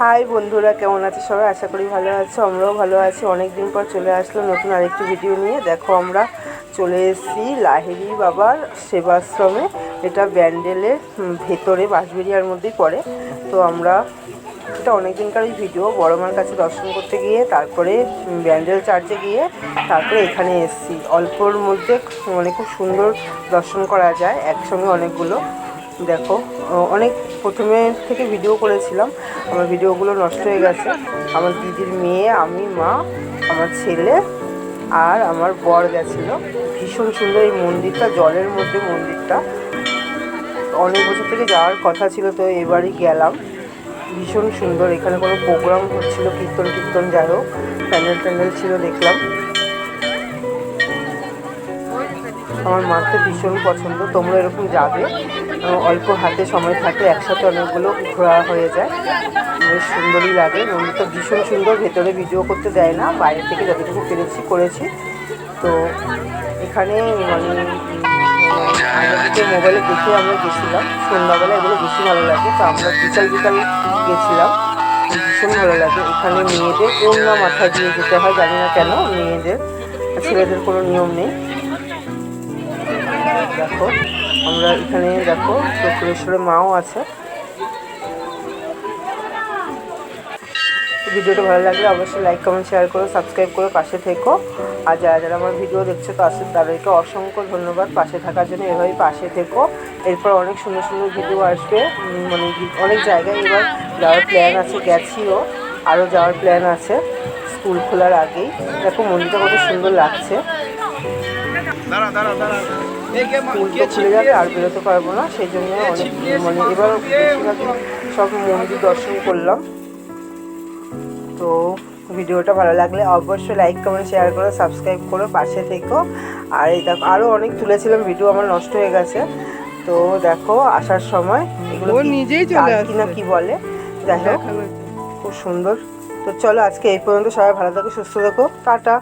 High বন্ধুরা, কেমন আছে সবাই? আশা করি ভালো আছো, আমরাও ভালো আছি। অনেক দিন পর চলে আসলো নতুন আরেকটি ভিডিও নিয়ে। দেখো, আমরা চলে এসেছি লাহেরি বাবার সেবাশ্রমে। এটা ব্যান্ডেলের ভেতরে বাঁশবেরিয়ার মধ্যেই পড়ে। তো আমরা এটা অনেক দিনকারই ভিডিও বড় মার কাছে দর্শন করতে গিয়ে, তারপরে ব্যান্ডেল চার্চে গিয়ে, তারপরে এখানে এসেছি। অল্পর মধ্যে মানে খুব সুন্দর দর্শন করা যায়, একসঙ্গে অনেকগুলো। দেখো অনেক প্রথমে থেকে ভিডিও করেছিলাম। আমার ভিডিওগুলো নষ্ট হয়ে গেছে। আমার দিদির মেয়ে, আমি, মা, আমার ছেলে আর আমার বর গেছিল। ভীষণ সুন্দর এই মন্দিরটা, জলের মধ্যে মন্দিরটা। অনেক বছর থেকে যাওয়ার কথা ছিল, তো এবারই গেলাম। ভীষণ সুন্দর, এখানে কোনো প্রোগ্রাম হচ্ছিল কীর্তন কীর্তন যাই হোক প্যান্ডেল ট্যান্ডেল ছিল, দেখলাম। আমার মার তো ভীষণ পছন্দ, তোমরা এরকম যাবে। অল্প হাতে সময় থাকে, একসাথে অনেকগুলো ঘোরা হয়ে যায়। বেশ সুন্দরই লাগে মন্দিরটা ভীষণ সুন্দর, ভেতরে ভিডিও করতে দেয় না, বাইরে থেকে যতটুকু পেরেছি, করেছি। তো এখানে মানে আগে মোবাইলে দেখে আমরা গেছিলাম, সন্ধ্যাবেলা এগুলো বেশি ভালো লাগে, তো আমরা বিকাল বিকাল গেছিলাম ভীষণ ভালো লাগে। এখানে মেয়েদের ওড়না মাথায় দিয়ে যেতে হয়, জানি না কেন, মেয়েদের, ছেলেদের কোনো নিয়ম নেই। দেখো, আমরা এখানে দেখো দক্ষিণেশ্বরের মাও আছে। ভিডিওটা ভালো লাগলে অবশ্যই লাইক কমেন্ট শেয়ার করো সাবস্ক্রাইব করে, পাশে থেকো। আর যারা যারা আমার ভিডিও দেখছ তাদের তাদেরকে অসংখ্য ধন্যবাদ। পাশে থাকার জন্য এভাবেই পাশে থেকো। এরপর অনেক সুন্দর সুন্দর ভিডিও আসবে। মানে অনেক জায়গায় এবার যাওয়ার প্ল্যান আছে, গেছিও। আরও যাওয়ার প্ল্যান আছে স্কুল খোলার আগেই। দেখো, মন্দিরটা কত সুন্দর লাগছে। দাঁড়া দাঁড়া দাঁড়া তো খুলে যাবে আর বেরোতে পারব না সেই জন্য অনেক মানে এবার সব মন্দির দর্শন করলাম। তো ভিডিওটা ভালো লাগলে অবশ্যই লাইক কমেন্ট শেয়ার করো সাবস্ক্রাইব করো পাশে থেকো। আর এই দেখো আরও অনেক তুলেছিলাম ভিডিও আমার নষ্ট হয়ে গেছে। তো দেখো আসার সময় এগুলো নিজেই চলে ডাল কি না আসছে। কি বলে যাই হোক খুব সুন্দর। তো চলো আজকে এই পর্যন্ত সবাই ভালো থাকো সুস্থ থাকো টাটা।